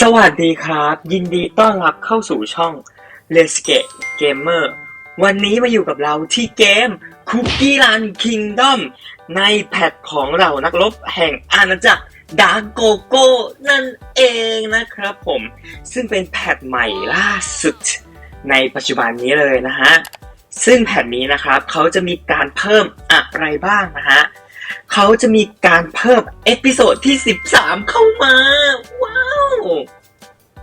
สวัสดีครับ ยินดีต้อนรับเข้าสู่ช่อง l e s k e Gamer วันนี้มาอยู่กับเราที่เกม Cookie Run Kingdom ในแพทของเรานักรบแห่งอาณาจักรดาร์โกโก้นั่นเองนะครับผม ซึ่งเป็นแพทใหม่ล่าสุด ในปัจจุบันนี้เลยนะฮะ ซึ่งแพทนี้นะครับเขาจะมีการเพิ่มอะไรบ้างนะฮะเขาจะมีการเพิ่มเอพิโซดที่ 13 เข้ามา ว้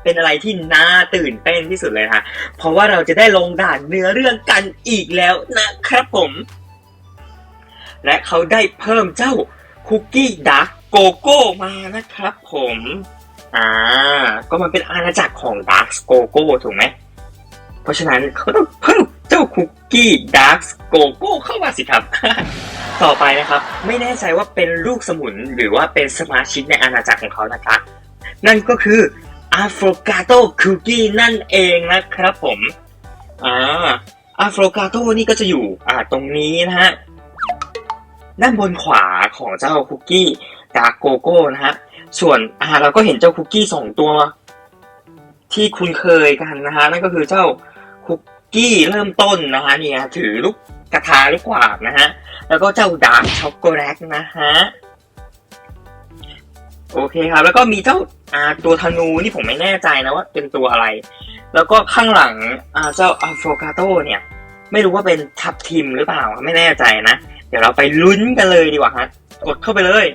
เป็นอะไรที่น่าตื่นเต้นที่สุดเลยนะเพราะว่าเราจะได้ลงด่านเนื้อเรื่องกันอีกแล้วนะครับผม และเขาได้เพิ่มเจ้าคุกกี้ดักโกโก้มานะครับผม อ่า ก็มันเป็นอาณาจักรของดักโกโก้ถูกไหม เพราะฉะนั้นเขาต้องเพิ่มเจ้าคุกกี้ดาร์กโกโก้เข้ามาสิครับ ต่อไปนะครับ ไม่แน่ใจว่าเป็นลูกสมุนหรือว่าเป็นสมาชิกในอาณาจักรของเขานะครับ นั่นก็คือ a f r o g a t o Cookie นั่นเองนะครับผมอ่า a f r o g a t o นี่ก็จะอยู่อ่าตรงนี้นะฮะด้านบนขวาของเจ้าคุกกี้ดาร์โกโก้นะฮะส่วนอ่าเราก็เห็นเจ้าคุกกี้สองตัว ที่คุ้นเคยกันนะฮะนั่นก็คือเจ้าคุกกี้เริ่มต้นนะฮะเนี่ยถือลูกกระทาลูกกวาดนะฮะแล้วก็เจ้าดาร์กช็อกโกแลตนะฮะ โอเคครับ แล้วก็มีเจ้าอ่าตัวธนูนี่ผมไม่แน่ใจนะว่าเป็นตัวอะไร แล้วก็ข้างหลังอ่าเจ้าอัลโฟกาโตเนี่ย ไม่รู้ว่าเป็นทับทิมหรือเปล่าไม่แน่ใจนะ เดี๋ยวเราไปลุ้นกันเลยดีกว่าฮะกดเข้าไปเลย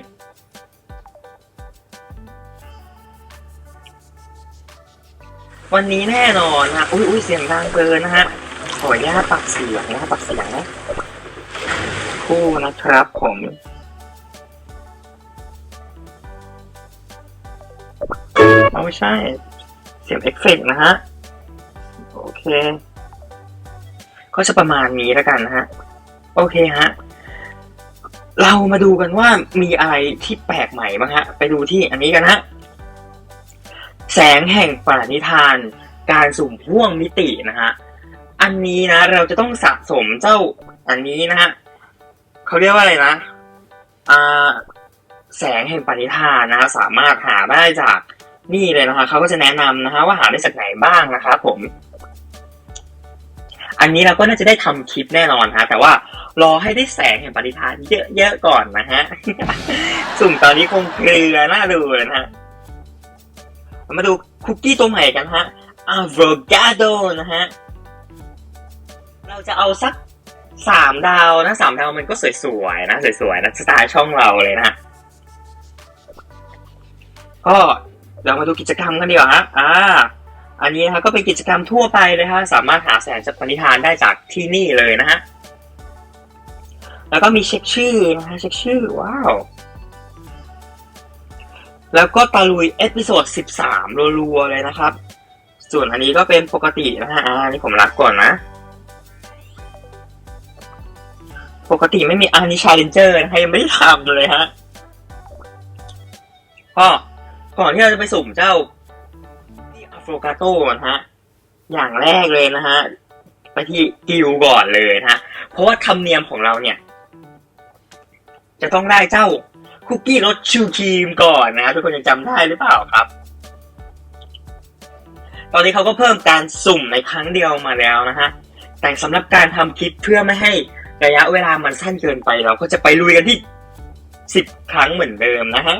วันนี้แน่นอนฮะ อุ้ยอุ้ยเสียงดังเกินนะฮะ ขออนุญาตปรับเสียงนะปรับเสียงนะ คู่นะครับผม เอาไม่ใช่ เสียงเอฟเฟกต์นะฮะ โอเค ก็จะประมาณนี้แล้วกันนะฮะ โอเคฮะ เรามาดูกันว่ามีอะไรที่แปลกใหม่บ้างฮะ ไปดูที่อันนี้กันฮะ แสงแห่งปณิธาน การสุ่มพ่วงมิตินะฮะ อันนี้นะ เราจะต้องสะสมเจ้าอันนี้นะฮะเขาเรียกว่าอะไรนะ อ่าแสงแห่งปณิธานนะฮะสามารถหาได้จาก นี่เลยนะคะเขาก็จะแนะนำนะฮะว่าหาได้จากไหนบ้างนะครับผมอันนี้เราก็น่าจะได้ทำคลิปแน่นอนฮะ แต่ว่ารอให้ได้แสงแห่งปณิธานเยอะๆก่อนนะฮะ สุ่มตอนนี้คงเกลือน่าดูนะฮะ มาดูคุกกี้ตัวใหม่กันฮะ Avogado นะฮะ เราจะเอาสักสามดาวนะสามดาวมันก็สวยๆนะสวยๆนะสไตล์ช่องเราเลยนะก็ เรามาดูกิจกรรมกันดีกว่าฮะอ่า อันนี้นะครับก็เป็นกิจกรรมทั่วไปเลยฮะสามารถหาแสงจากปณิธานได้จากที่นี่เลยนะฮะแล้วก็มีเช็คชื่อนะฮะเช็คชื่อว้าวแล้วก็ตะลุยเอพิโซด13 รัวๆ เลยนะครับ ส่วนอันนี้ก็เป็นปกตินะฮะอ่านี่ผมรักก่อนนะ ปกติไม่มีอันนี้ชาเลนเจอร์นะยังไม่ได้ทำเลยฮะก็ ก่อนที่เราจะไปสุ่มเจ้าที่อัฟโรกาโต้นะฮะ อย่างแรกเลยนะฮะ ไปที่กิวก่อนเลยนะ เพราะว่าธรรมเนียมของเราเนี่ย จะต้องได้เจ้าคุกกี้รสชูครีมก่อนนะฮะทุกคนยังจำได้หรือเปล่าครับ ตอนนี้เขาก็เพิ่มการสุ่มในครั้งเดียวมาแล้วนะฮะ แต่สำหรับการทำคลิปเพื่อไม่ให้ระยะเวลามันสั้นเกินไปเราก็จะไปลุยกันที่สิบครั้งเหมือนเดิมนะฮะ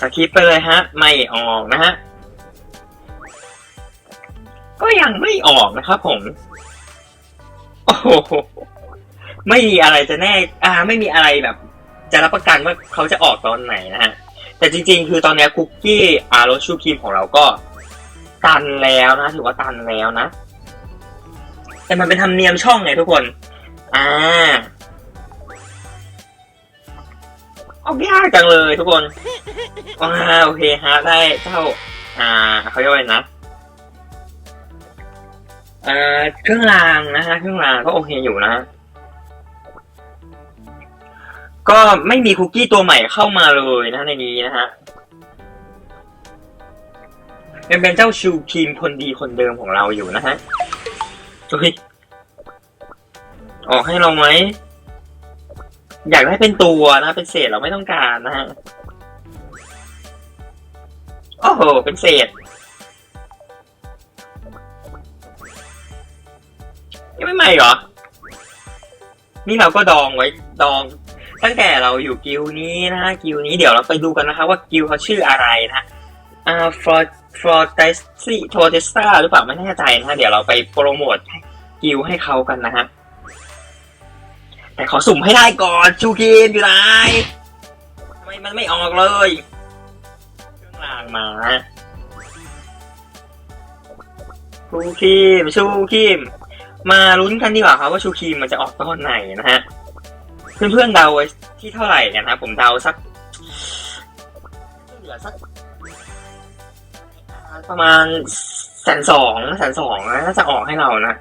สคริปไปเลยฮะ ไม่ออกนะฮะ ก็ยังไม่ออกนะครับผม โอ้โห ไม่มีอะไรจะแน่ อ่า ไม่มีอะไรแบบ จะรับประกันว่าเขาจะออกตอนไหนนะฮะ แต่จริงๆ คือตอนนี้คุกกี้อารสชูครีมของเราก็ ตันแล้วนะ ถือว่าตันแล้วนะ แต่มันเป็นธรรมเนียมช่องไงทุกคน อ่า ออกยากจังเลยทุกคนอ่าโอเคฮะได้เจ้าอ่าเขาเรียกว่าไรนะอ่าเครื่องรางนะฮะเครื่องรางก็โอเคอยู่นะก็ไม่มีคุกกี้ตัวใหม่เข้ามาเลยนะในนี้นะฮะยังเป็นเจ้าชูครีมคนดีคนเดิมของเราอยู่นะฮะเฮ้ยออกให้เราไหม อยากได้เป็นตัวนะเป็นเศษเราไม่ต้องการนะฮะโอ้โหเป็นเศษยังไม่ใหม่เหรอ นี่เราก็ดองไว้ดอง ตั้งแต่เราอยู่กิลนี้นะกิลนี้เดี๋ยวเราไปดูกันนะคะ ว่ากิลเขาชื่ออะไรนะอ่าฟลอฟลอเตสซี่โทเตสตาหรือเปล่าไม่แน่ใจนะเดี๋ยวเราไปโปรโมทกิลให้เขากันนะฮะ แต่ขอสุ่มให้ได้ก่อนชูกินอยู่ไหนทำไมมันไม่ออกเลยเครื่องรางมาชูคิมชูคิมมาลุ้นกันดีกว่าครับว่าชูคิมมันจะออกตอนไหนนะฮะเพื่อนๆเดาไว้ที่เท่าไหร่กันนะผมเดาสักเหลือสักประมาณแสนสองแสนสองนะน่าจะออกให้เรานะ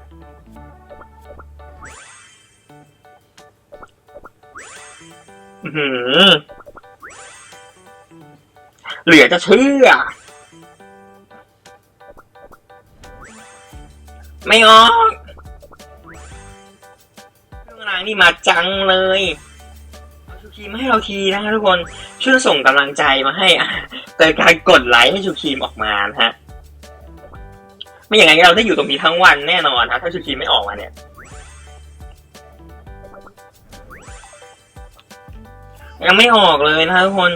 เหลือจะเชื่อ ไม่ออกเครื่องรางนี่มาจังเลยชูครีมาให้เราทีนะคะทุกคนช่วยส่งกำลังใจมาให้อะโดยการกดไลค์ให้ชูครีมออกมานะฮะ ไม่อย่างนั้นเราได้อยู่ตรงนี้ทั้งวันแน่นอนนะถ้าชูครีมไม่ออกมาเนี่ย ยังไม่ออกเลยนะคะทุกคน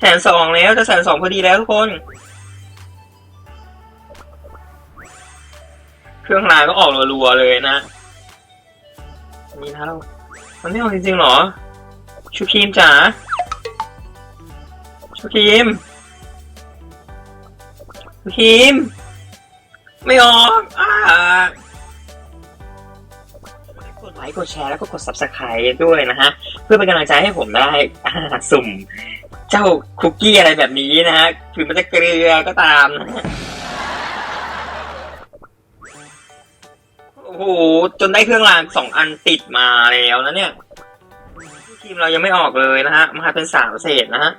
แสนสองแล้วจะแสนสองพอดีแล้วทุกคน เครื่องรางก็ออกรัวๆเลยนะนี่นะเรามันไม่ออกจริงๆหรอ ชูครีมจ๋าชูครีมชูครีม ไม่ออก ค์กดแชร์แล้วก็กด subscribe ด้วยนะฮะเพื่อเป็นกำลังใจให้ผมได้สุ่ม เจ้าคุกกี้อะไรแบบนี้นะฮะถึงมันจะเกลือก็ตามนะโอ้โหจนได้เครื่องรางสองอันติดมาแล้วนะเนี่ยทีมเรายังไม่ออกเลยนะฮะมาเป็นสามเศษนะฮะ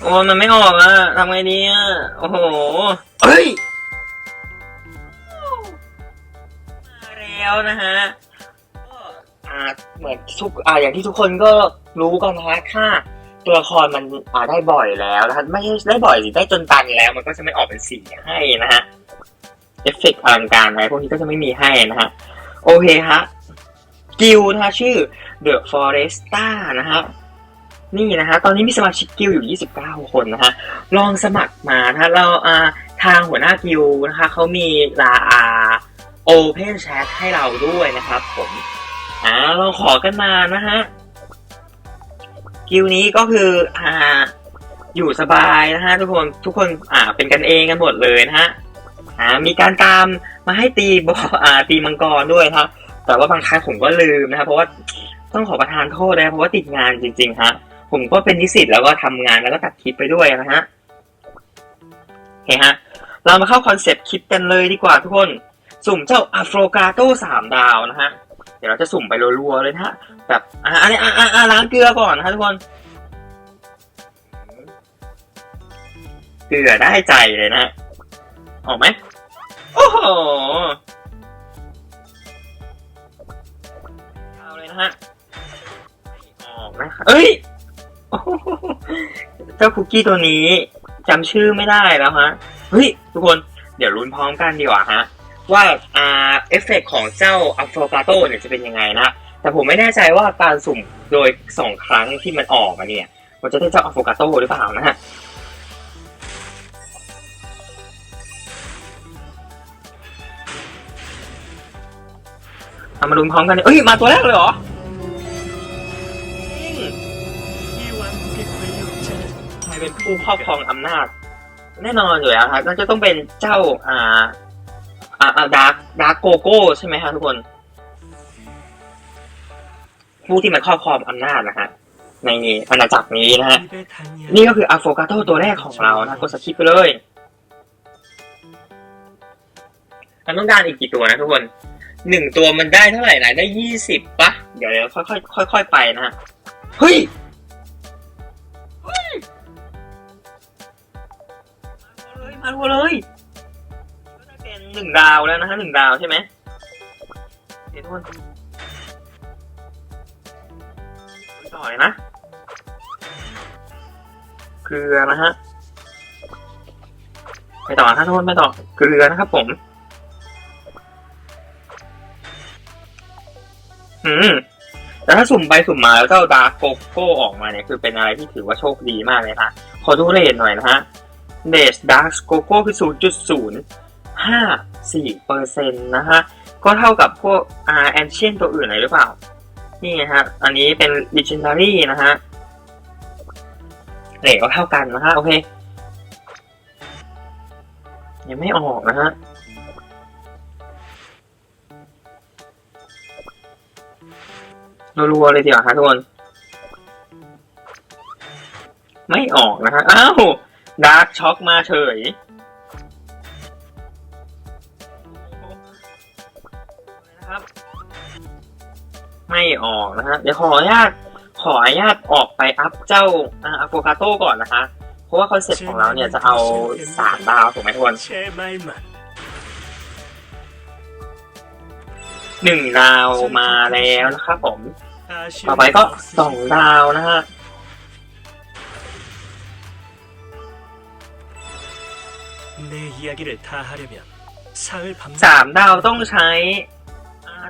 โอ้มันไม่ออกอะทำไงดีอะโอ้โหเฮ้ย แล้วนะฮะก็อ่าเหมือนทุกอ่าอย่างที่ทุกคนก็รู้กันนะฮะค่าตัวละครมันอ่าได้บ่อยแล้วนะฮะไม่ใช่ได้บ่อยสิได้จนตันแล้ว มันก็จะไม่ออกเป็นสีให้นะฮะเอฟเฟกต์อลังการอะไรพวกนี้ก็จะไม่มีให้นะฮะโอเคฮะกิลนะฮะชื่อ The Foresta นะฮะนี่นะฮะตอนนี้มีสมาชิกกิลอยู่ 29 คนนะฮะลองสมัครมานะฮะเราอ่าทางหัวหน้ากิลนะคะเขามีลาอา Open Chat ให้เราด้วยนะครับผมอ่าเราขอกันมานะฮะกิวนี้ก็คืออ่าอยู่สบายนะฮะทุกคนทุกคนอ่าเป็นกันเองกันหมดเลยนะฮะอ่ามีการตามมาให้ตีบออ่าตีมังกรด้วยครับ แต่ว่าบางครั้งผมก็ลืมนะครับเพราะว่าต้องขอประทานโทษนะเพราะว่าติดงานจริงๆฮะผมก็เป็นนิสิตแล้วก็ทำงานแล้วก็ตัดคลิปไปด้วยนะฮะโอเคฮะเรามาเข้าคอนเซปต์คลิปกันเลยดีกว่าทุกคน สุ่มเจ้าอะโฟกาโต้สามดาวนะฮะ เดี๋ยวเราจะสุ่มไปรัวๆเลยนะฮะ แบบอ่าอันนี้อ่าอ่าอ่าล้างเกลือก่อนนะฮะทุกคนเกลือได้ใจเลยนะออกไหมโอ้โหเอาเลยนะฮะออกนะคะเอ้ยเจ้าคุกกี้ตัวนี้จำชื่อไม่ได้แล้วฮะ เฮ้ย ทุกคนเดี๋ยวลุ้นพร้อมกันดีกว่าฮะ ว่าอ่าเอฟเฟกของเจ้าอัฟโฟกาโตเนี่ยจะเป็นยังไงนะแต่ผมไม่แน่ใจว่าการสุ่มโดยสองครั้งที่มันออกมาเนี่ย มันจะได้เจ้าอัฟโฟกาโตหรือเปล่านะฮะเอามาลุ้นพร้อมกันเอ้ย มาตัวแรกเลยเหรอใครเป็นผู้ครอบครองอำนาจ แน่นอนอยู่แล้วครับน่าจะต้องเป็นเจ้าอ่า อ่าดาร์กดาร์กโกโก้ใช่ไหมฮะทุกคน ผู้ที่มันครอบครองอำนาจนะฮะในอาณาจักรนี้นะฮะ นี่ก็คืออะโฟกาโตตัวแรกของเรานะกดสคิปไปเลยมันต้องการอีกกี่ตัวนะทุกคนหนึ่งตัวมันได้เท่าไหร่นะได้ยี่สิบปะเดี๋ยวเดี๋ยวค่อยค่อยค่อยไปนะฮะ เฮ้ย มาเลยมาเลย หนึ่งดาวแล้วนะฮะหนึ่งดาวใช่ไหมเดี๋ทุกคนต่อเลยนะเกลือนะฮะไปต่อนะทุกคนไปต่อเกลือนะครับผมอืมแต่ถ้าสุ่มไปสุ่มมาแล้วเจ้าดาโกโก้ออกมาเนี่ยคือเป็นอะไรที่ถือว่าโชคดีมากเลยนะขอดูเรทหน่อยนะฮะเดสดาร์กโกโก้คือศูนย์จุดศูนย์ 0.54%นะฮะ ก็เท่ากับพวกอ่าแอนเชียนตัวอื่นไหนหรือเปล่า นี่นะฮะ อันนี้เป็น legendary นะฮะเลทก็เท่ากันนะฮะ โอเค ยังไม่ออกนะฮะรัวๆเลยเดียว่าฮะทุกคน ไม่ออกนะฮะ อ้าว ดาร์กช็อกมาเฉย ออกนะฮะเดี๋ยวขออนุญาตขออนุญาตออกไปอัพเจ้าอะโฟคาโต้ก่อนนะคะ เพราะว่าคอนเซ็ปต์ของเราเนี่ยจะเอาสามดาวถูกไหมทุกคนหนึ่งดาวมาแล้วนะครับผม ต่อไปก็สองดาวนะฮะสามดาวต้องใช้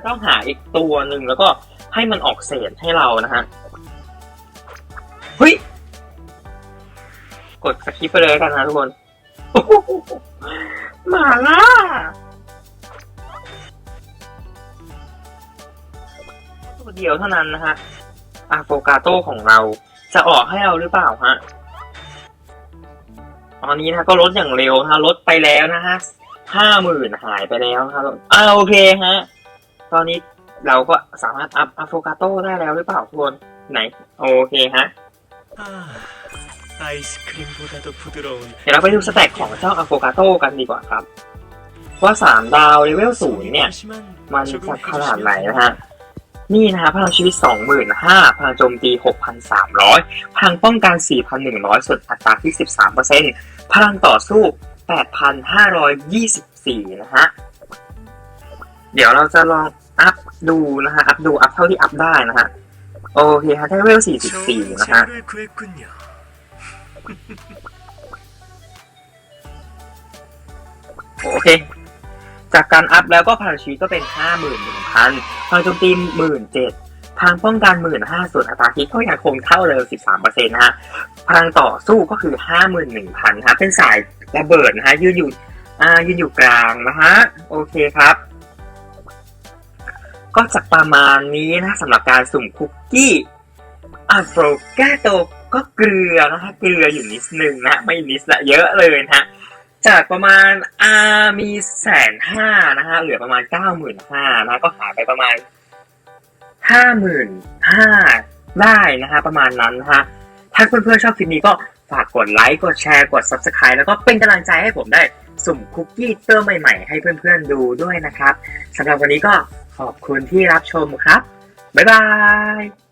ต้องหาอีกตัวหนึ่งแล้วก็ ให้มันออกเศษให้เรานะฮะเฮ้ย กดสคิปไปเลยกันนะทุกคนหมาล่าตัวเดียวเท่านั้นนะฮะอะโฟกาโต้ของเราจะออกให้เราหรือเปล่าฮะ ตอนนี้นะก็ลดอย่างเร็วนะลดไปแล้วนะฮะห้าหมื่นหายไปแล้วครับอ่าโอเคฮะ ตอนนี้ เราก็สามารถอัพอะโฟกาโต้ได้แล้วหรือเปล่าทุกคนไหน โอเคฮะ 아, 아이스크림보다도 부드러운 เดี๋ยวเราไปดูสแต็กของเจ้าอะโฟกาโต้กันดีกว่าครับ ว่าสามดาวเลเวลศูนย์เนี่ย 하지만 มันจะ 조금 ขนาด 해주시면 ไหนนะฮะ นี่นะฮะพลังชีวิต 25,000พลังโจมตี 6,300 พลังป้องกัน 4,100 ส่วนอัตราที่ 13%พลังต่อสู้ 8,524 นะฮะ เดี๋ยวเราจะลอง อัพดูนะฮะ อัพดู อัพเท่าที่อัพได้นะฮะ โอเคฮะได้เวลสี่สิบสี่นะฮะ โอเค จากการอัพแล้วก็พลังชีวิก็เป็นห้าหมื่นหนึ่งพันลังโจมตีหมื่นเจ็ดทางป้องกันหมื่นห้าส่วนอัตราคิดก็ยังคงเท่าเดิมสิบสามเปอร์เซ็นต์นะฮะพลังต่อสู้ก็คือห้าหมื่นหนึ่งพันครับเป็นสายระเบิดนะฮะยืนอยู่อ่ายืนอยู่กลางนะฮะโอเคครับ ก็จะประมาณนี้นะสำหรับการสุ่มคุกกี้อะโฟกาโตก็เกลือนะฮะเกลืออยู่นิดนึงนะ ไม่นิดละเยอะเลยนะฮะจากประมาณอามีแสนห้านะฮะเหลือประมาณเก้าหมื่นห้านะก็หายไปประมาณห้าหมื่นห้าได้นะฮะประมาณนั้นนะฮะถ้าเพื่อนๆชอบคลิปนี้ก็ฝากกดไลค์กดแชร์กด Subscribe แล้วก็เป็นกำลังใจให้ผมได้ สุ่มคุกกี้เตอร์ใหม่ๆ ให้เพื่อนๆดูด้วยนะครับสำหรับวันนี้ก็ขอบคุณที่รับชมครับ บ๊ายบาย